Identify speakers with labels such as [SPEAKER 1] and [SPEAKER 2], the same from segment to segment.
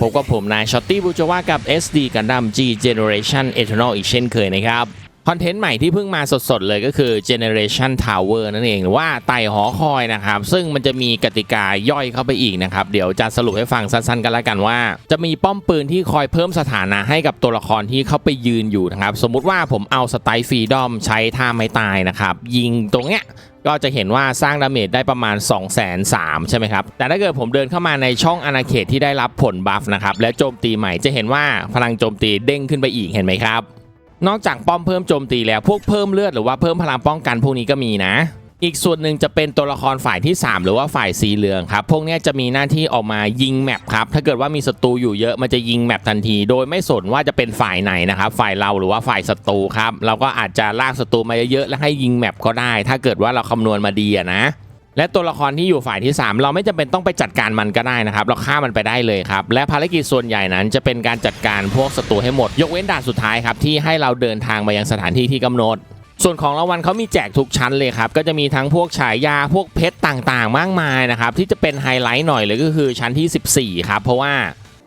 [SPEAKER 1] พบกับผมนายช็อตตี้บูจวากับ SD Gundam G Generation Eternal อีกเช่นเคยนะครับคอนเทนต์ใหม่ที่เพิ่งมาสดๆ เลยก็คือ Generation Tower นั่นเองหรือว่าไต่หอคอยนะครับ ซึ่งมันจะมีกติกาย่อยเข้าไปอีกนะครับ เดี๋ยวจะสรุปให้ฟังสั้นๆ กันแล้วกันว่า จะมีป้อมปืนที่คอยเพิ่มสถานะให้กับตัวละครที่เข้าไปยืนอยู่นะครับ สมมุติว่าผมเอาสไตล์ฟรีดอมใช้ท่าไม้ตายนะครับ ยิงตรงเนี้ย ก็จะเห็นว่าสร้างดาเมจได้ประมาณ 2 3 0 0 0ใช่ไหมครับ แต่ถ้าเกิดผมเดินเข้ามาในช่องอาณาเขตที่ได้รับผลบัฟนะครับ และโจมตีใหม่จะเห็นว่าพลังโจมตีเด้งขึ้นไปอีกเห็นไหมครับ นอกจากป้อมเพิ่มโจมตีแล้วพวกเพิ่มเลือดหรือว่าเพิ่มพลังป้องกันพวกนี้ก็มีนะ อีกส่วนหนึ่งจะเป็นตัวละครฝ่ายที่ 3 หรือว่าฝ่ายสีเหลืองครับ พวกนี้จะมีหน้าที่ออกมายิงแมปครับ ถ้าเกิดว่ามีศัตรูอยู่เยอะมันจะยิงแมปทันที โดยไม่สนว่าจะเป็นฝ่ายไหนนะครับ ฝ่ายเราหรือว่าฝ่ายศัตรูครับ เราก็อาจจะลากศัตรูมาเยอะๆแล้วให้ยิงแมปก็ได้ ถ้าเกิดว่าเราคำนวณมาดีนะและตัวละครที่อยู่ฝ่ายที่ 3 เราไม่จำเป็นต้องไปจัดการมันก็ได้นะครับ เราฆ่ามันไปได้เลยครับ และภารกิจส่วนใหญ่นั้นจะเป็นการจัดการพวกศัตรูให้หมด ยกเว้นด่านสุดท้ายครับที่ให้เราเดินทางมายังสถานที่ที่กำหนด ส่วนของรางวัลเขามีแจกทุกชั้นเลยครับ ก็จะมีทั้งพวกฉายาพวกเพชรต่างๆ มากมายนะครับ ที่จะเป็นไฮไลท์หน่อยเลยก็คือชั้นที่ 14 ครับ เพราะว่า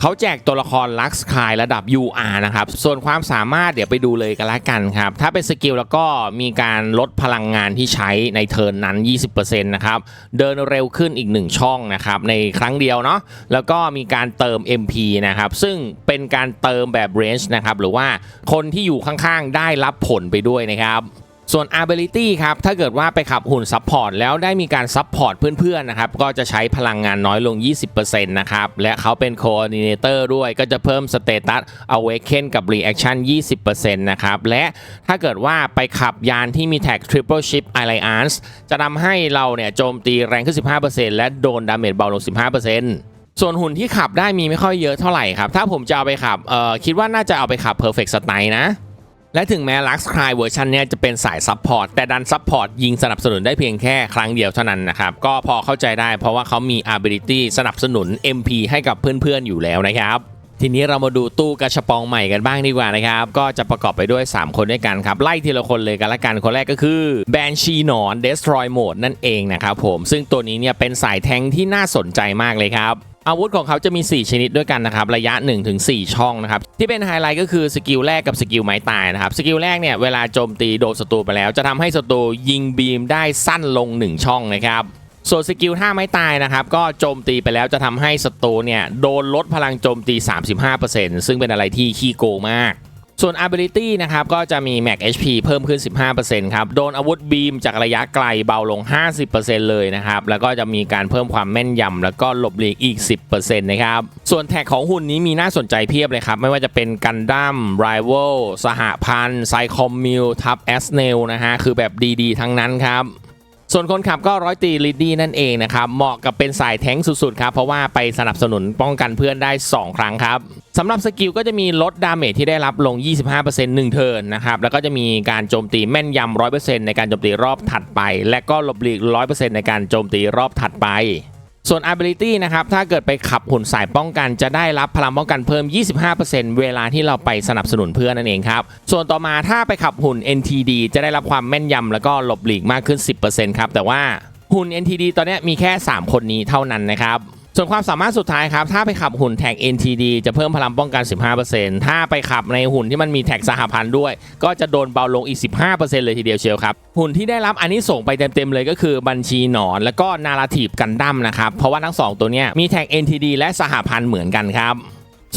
[SPEAKER 1] เขาแจกตัวละครลักซ์คายระดับ UR นะครับ ส่วนความสามารถเดี๋ยวไปดูเลยกันละกันครับ ถ้าเป็นสกิลแล้วก็มีการลดพลังงานที่ใช้ในเทิร์นนั้น 20%นะครับ เดินเร็วขึ้นอีก 1 ช่องนะครับ ในครั้งเดียวเนาะ แล้วก็มีการเติม MP นะครับ ซึ่งเป็นการเติมแบบ range นะครับ หรือว่าคนที่อยู่ข้างๆ ได้รับผลไปด้วยนะครับ ส่วน ability ครับ ถ้าเกิดว่าไปขับหุ่นซับพอร์ตแล้วได้มีการซับพอร์ตเพื่อนๆนะครับ ก็จะใช้พลังงานน้อยลง 20%นะครับ และเขาเป็น coordinator ด้วยก็จะเพิ่ม status awaken กับ reaction 20%นะครับ และถ้าเกิดว่าไปขับยานที่มีแท็ก triple ship alliance จะทำให้เราเนี่ยโจมตีแรงขึ้น 15%และโดนดาเมจเบาลง 15%ส่วนหุ่นที่ขับได้มีไม่ค่อยเยอะเท่าไหร่ครับ ถ้าผมจะเอาไปขับเอ่อคิดว่าน่าจะเอาไปขับ perfect style นะ และถึงแม้ Lux Cry เวอร์ชันเนี้ยจะเป็นสายซับพอร์ตแต่ดันซับพอร์ตยิงสนับสนุนได้เพียงแค่ครั้งเดียวเท่านั้นนะครับ ก็พอเข้าใจได้เพราะว่าเขามี ability สนับสนุน MP ให้กับเพื่อนๆอยู่แล้วนะครับทีนี้เรามาดูตู้กระชปองใหม่กันบ้างดีกว่านะครับ ก็จะประกอบไปด้วย 3 คนด้วยกันครับ ไล่ทีละคนเลยกันละกัน คนแรกก็คือ b a n s h e หนอน Destroy Mode นั่นเองนะครับผม ซึ่งตัวนี้เนี่ยเป็นสายแทงที่น่าสนใจมากเลยครับ อาวุธของเขาจะมี 4 ชนิดด้วยกันนะครับ ระยะ 1-4 ช่องนะครับ ที่เป็นไฮไลท์ก็คือสกิลแรกกับสกิลไม้ตายนะครับ สกิลแรกเนี่ย เวลาโจมตีโดนศัตรูไปแล้ว จะทำให้ศัตรูยิงบีมได้สั้นลง 1 ช่องนะครับส่วนสกิลท่าไม้ตายนะครับ ก็โจมตีไปแล้วจะทำให้ศัตรูเนี่ย โดนลดพลังโจมตี 35%ซึ่งเป็นอะไรที่ขี้โกงมาก ส่วน ability นะครับก็จะมี max HP เพิ่มขึ้น 15%ครับ โดนอาวุธบีมจากระยะไกลเบาลง 50%เลยนะครับ แล้วก็จะมีการเพิ่มความแม่นยำแล้วก็หลบหลีกอีก 10%นะครับ ส่วนแท็กของหุ่นนี้มีน่าสนใจเพียบเลยครับ ไม่ว่าจะเป็นกันดั้มไรเวลสหพันธ์ไซคอมมิลทับแอสเนลนะฮะ คือแบบดีๆ ทั้งนั้นครับ ส่วนคนขับก็ร้อยตีลิดดี้นั่นเองนะครับ เหมาะกับเป็นสายแท้งสุดๆครับเพราะว่าไปสนับสนุนป้องกันเพื่อนได้ 2 ครั้งครับสำหรับสกิลก็จะมีลดดาเมจที่ได้รับลง 25%หนึ่งเทิร์นนะครับ แล้วก็จะมีการโจมตีแม่นยำ 100%ในการโจมตีรอบถัดไป และก็หลบหลีก 100%ในการโจมตีรอบถัดไป ส่วน ability นะครับ ถ้าเกิดไปขับหุ่นสายป้องกัน จะได้รับพลังป้องกันเพิ่ม 25%เวลาที่เราไปสนับสนุนเพื่อนนั่นเองครับ ส่วนต่อมาถ้าไปขับหุ่น NTD จะได้รับความแม่นยำแล้วก็หลบหลีกมากขึ้น 10%ครับ แต่ว่าหุ่น NTD ตอนนี้มีแค่ 3 คนนี้เท่านั้นนะครับ ส่วนความสามารถสุดท้ายครับ ถ้าไปขับหุ่นแท็ก NTD จะเพิ่มพลังป้องกัน 15%ถ้าไปขับในหุ่นที่มันมีแท็กสหพันธ์ด้วย ก็จะโดนเบาลงอีก 15%เลยทีเดียวเชียวครับ หุ่นที่ได้รับอันนี้ส่งไปเต็มๆเลยก็คือบัญชีหนอน แล้วก็นาราทีฟกันดั้มนะครับ เพราะว่าทั้ง 2 ตัวเนี้ยมีแท็ก NTD และสหพันธ์เหมือนกันครับ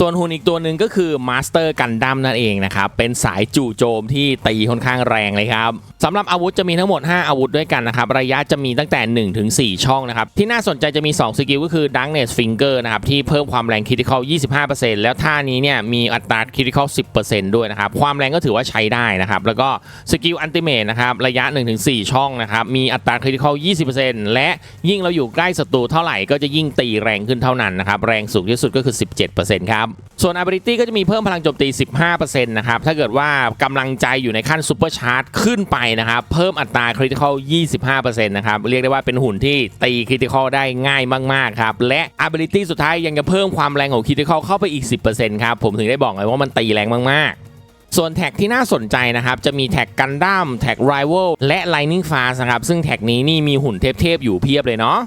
[SPEAKER 1] ส่วนหุ่นอีกตัวหนึ่งก็คือมาสเตอร์กันดั้มนั่นเองนะครับ เป็นสายจู่โจมที่ตีค่อนข้างแรงเลยครับสำหรับอาวุธจะมีทั้งหมด 5 อาวุธด้วยกันนะครับ ระยะจะมีตั้งแต่ 1 ถึง 4 ช่องนะครับ ที่น่าสนใจจะมี 2 สกิลก็คือ Darkness Finger นะครับ ที่เพิ่มความแรงค r ิ t i ค a l 25%แล้วท่านี้เนี่ยมีอัตราค r ิ t i ค a l 10%ด้วยนะครับ ความแรงก็ถือว่าใช้ได้นะครับ แล้วก็สกิลอันติเมทนะครับระยะ 1-4 ช่องนะครับมีอัตราค r ิ t i ค a l 20%และยิ่งเราอยู่ใกล้ศัตรูเท่าไหร่ก็จะยิ่งตีแรงขึ้นเท่านั้นนะครับแรงสูงที่สุดก็คือ 17%ครับส่วน ability ก็จะมีเพิ่มพลังโจมตี 15%นะครับ ถ้าเกิดว่ากำลังใจอยู่ในขั้นซูเปอร์ชาร์จขึ้นไปนะครับ เพิ่มอัตราคริติคอล25%นะครับ เรียกได้ว่าเป็นหุ่นที่ตีคริติคอลได้ง่ายมาก ๆ ครับ และ ability สุดท้ายยังจะเพิ่มความแรงของคริติคอลเข้าไปอีก 10%ครับ ผมถึงได้บอกไงว่ามันตีแรงมาก ๆส่วนแท็กที่น่าสนใจนะครับ จะมีแท็กกันดั้มแท็กไรเวลและ Lightning Fast นะครับ ซึ่งแท็กนี้นี่มีหุ่นเทพ ๆ อยู่เพียบเลยเนาะ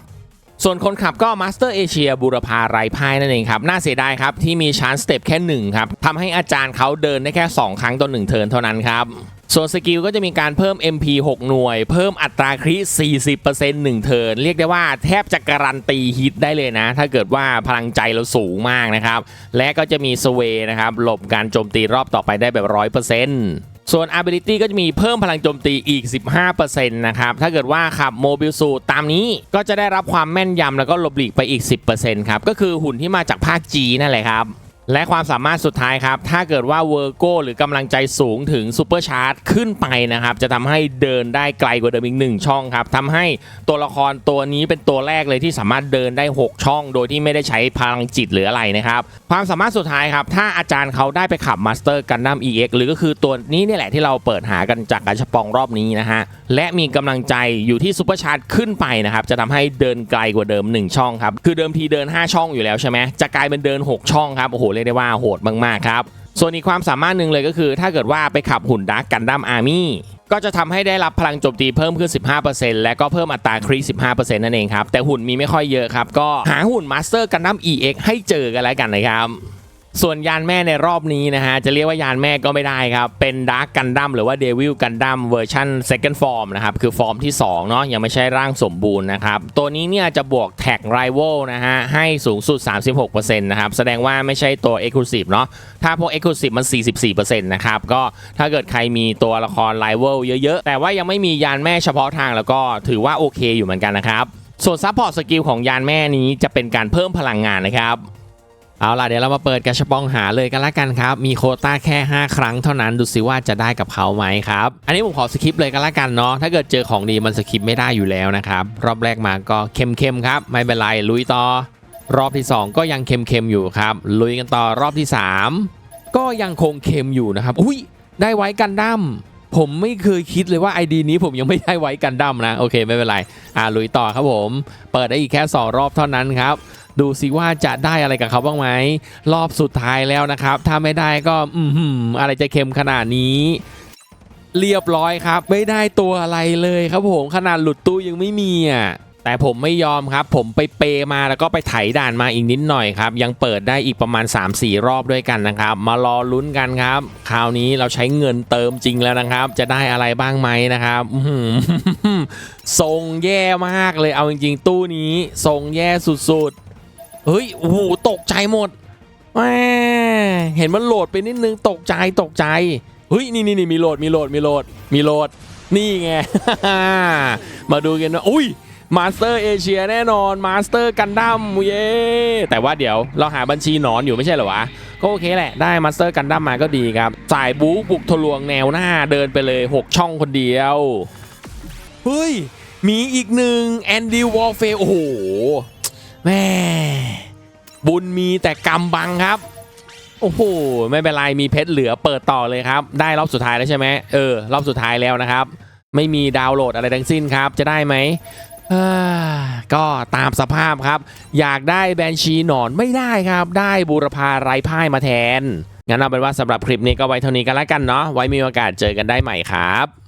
[SPEAKER 1] ส่วนคนขับก็มาสเตอร์เอเชียบูรพาไรพายนั่นเองครับ น่าเสียดายครับ ที่มีชานสเต็ปแค่หนึ่งครับทำให้อาจารย์เขาเดินได้แค่ 2 ครั้งต่อ1เทิร์นเท่านั้นครับส่วนสกิลก็จะมีการเพิ่ม MP 6 หน่วย เพิ่มอัตราคริ40% 1 เทิร์นเรียกได้ว่าแทบจะการันตีฮิตได้เลยนะ ถ้าเกิดว่าพลังใจเราสูงมากนะครับ และก็จะมีสเวนะครับ หลบการโจมตีรอบต่อไปได้แบบ 100% ส่วน ability ก็จะมีเพิ่มพลังโจมตีอีก 15%นะครับ ถ้าเกิดว่าขับโมบิลสูตามนี้ก็จะได้รับความแม่นยำแล้วก็หลบหลีกไปอีก 10%ครับ ก็คือหุ่นที่มาจากภาค G นั่นแหละครับ และความสามารถสุดท้ายครับ ถ้าเกิดว่าเวอร์โกหรือกำลังใจสูงถึงซูเปอร์ชาร์จขึ้นไปนะครับ จะทำให้เดินได้ไกลกว่าเดิมอีกหนึ่งช่องครับทำให้ตัวละครตัวนี้เป็นตัวแรกเลยที่สามารถเดินได้ 6 ช่อง โดยที่ไม่ได้ใช้พลังจิตหรืออะไรนะครับ ความสามารถสุดท้ายครับ ถ้าอาจารย์เขาได้ไปขับมาสเตอร์กันดั้ม EX หรือก็คือตัวนี้นี่แหละที่เราเปิดหากันจากการชปองรอบนี้นะฮะและมีกำลังใจอยู่ที่ซูเปอร์ชาร์จขึ้นไปนะครับจะทำให้เดินไกลกว่าเดิม 1 ช่องครับคือเดิมทีเดิน 5 ช่องอยู่แล้วใช่ไหมจะกลายเป็นเดิน 6 ช่องครับโอ้โหเรียกได้ว่าโหดมากๆครับ ส่วนอีกความสามารถหนึ่งเลยก็คือ ถ้าเกิดว่าไปขับหุ่นดักกันดั้มอาร์มี่ก็จะทำให้ได้รับพลังโจมตีเพิ่มขึ้น 15%และก็เพิ่มอัตราคริ15%นั่นเองครับ แต่หุ่นมีไม่ค่อยเยอะครับ ก็หาหุ่นมาสเตอร์กันดั้ม EX ให้เจอกันแล้วกันนะครับ ส่วนยานแม่ในรอบนี้นะฮะจะเรียกว่ายานแม่ก็ไม่ได้ครับ เป็นดาร์กกันดั้มหรือว่าเดวิลกันดั้มเวอร์ชัน second form นะครับ คือฟอร์มที่ 2 เนาะยังไม่ใช่ร่างสมบูรณ์นะครับ ตัวนี้เนี่ยจะบวกแท็กไรเวลนะฮะ ให้สูงสุด 36%นะครับ แสดงว่าไม่ใช่ตัว Exclusive เนาะถ้าพวก Exclusive มัน 44%นะครับ ก็ถ้าเกิดใครมีตัวละครไรเวลเยอะๆ แต่ว่ายังไม่มียานแม่เฉพาะทางแล้วก็ถือว่าโอเคอยู่เหมือนกันนะครับส่วนซัพพอร์ตสกิลของยานแม่นี้จะเป็นการเพิ่มพลังงานนะครับ เอาล่ะเดี๋ยวเรามาเปิดกระชบปองหาเลยกันละกันครับ มีโคต้าแค่ 5 ครั้งเท่านั้นดูสิว่าจะได้กับเขาไหมครับ อันนี้ผมขอสคิปเลยกันละกันเนาะถ้าเกิดเจอของดีมันสคิปไม่ได้อยู่แล้วนะครับ รอบแรกมาก็เข้มๆครับ ไม่เป็นไรลุยต่อ รอบที่ 2 ก็ยังเค็มๆอยู่ครับ ลุยกันต่อรอบที่ 3 ก็ยังคงเค็มอยู่นะครับ อุ้ยได้ไว้กันดั้มผมไม่เคยคิดเลยว่าไอดีนี้ผมยังไม่ได้ไว้กันดั้มนะ โอเคไม่เป็นไร อ่าลุยต่อครับผม เปิดได้อีกแค่ 2 รอบเท่านั้นครับ ดูสิว่าจะได้อะไรกับเขาบ้างไหมรอบสุดท้ายแล้วนะครับ ถ้าไม่ได้ก็อืมอะไรจะเค็มขนาดนี้เรียบร้อยครับ ไม่ได้ตัวอะไรเลยครับผมขนาดหลุดตู้ยังไม่มีอะแต่ผมไม่ยอมครับ ผมไปเปมาแล้วก็ไปไถด่านมาอีกนิดหน่อยครับ ยังเปิดได้อีกประมาณ 3-4 รอบด้วยกันนะครับ มารอลุ้นกันครับ คราวนี้เราใช้เงินเติมจริงแล้วนะครับ จะได้อะไรบ้างไหมนะครับอื้อหือทรงแย่มากเลยเอาจริงๆ ตู้นี้ทรงแย่สุดๆ เฮ้ยโอ้โหตกใจหมดแหมเห็นมันโหลดไปนิดนึงตกใจตกใจเฮ้ยนี่นี่นี่มีโหลดมีโหลดมีโหลดมีโหลดนี่ไง มาดูกันว่าอุ้ยมาสเตอร์เอเชียแน่นอนมาสเตอร์กันดั้มเย้แต่ว่าเดี๋ยวเราหาบัญชีหนอนอยู่ไม่ใช่เหรอวะ ก็โอเคแหละได้มาสเตอร์กันดั้มมาก็ดีครับ สายบู๊บุกทะลวงแนวหน้าเดินไปเลย 6 ช่องคนเดียว เฮ้ย มีอีกหนึ่งแอนดี้วอลเฟโอ้โห แม่บุญมีแต่กรรมบังครับ โอ้โหไม่เป็นไรมีเพชรเหลือเปิดต่อเลยครับ ได้รอบสุดท้ายแล้วใช่ไหมเออรอบสุดท้ายแล้วนะครับ ไม่มีดาวน์โหลดอะไรทั้งสิ้นครับ จะได้ไหมก็ตามสภาพครับ อยากได้แบนชีหนอนไม่ได้ครับ ได้บูรพาไร้พ่ายมาแทน งั้นเอาเป็นว่าสำหรับคลิปนี้ก็ไว้เท่านี้กันแล้วกันเนาะไว้มีโอกาสเจอกันได้ใหม่ครับ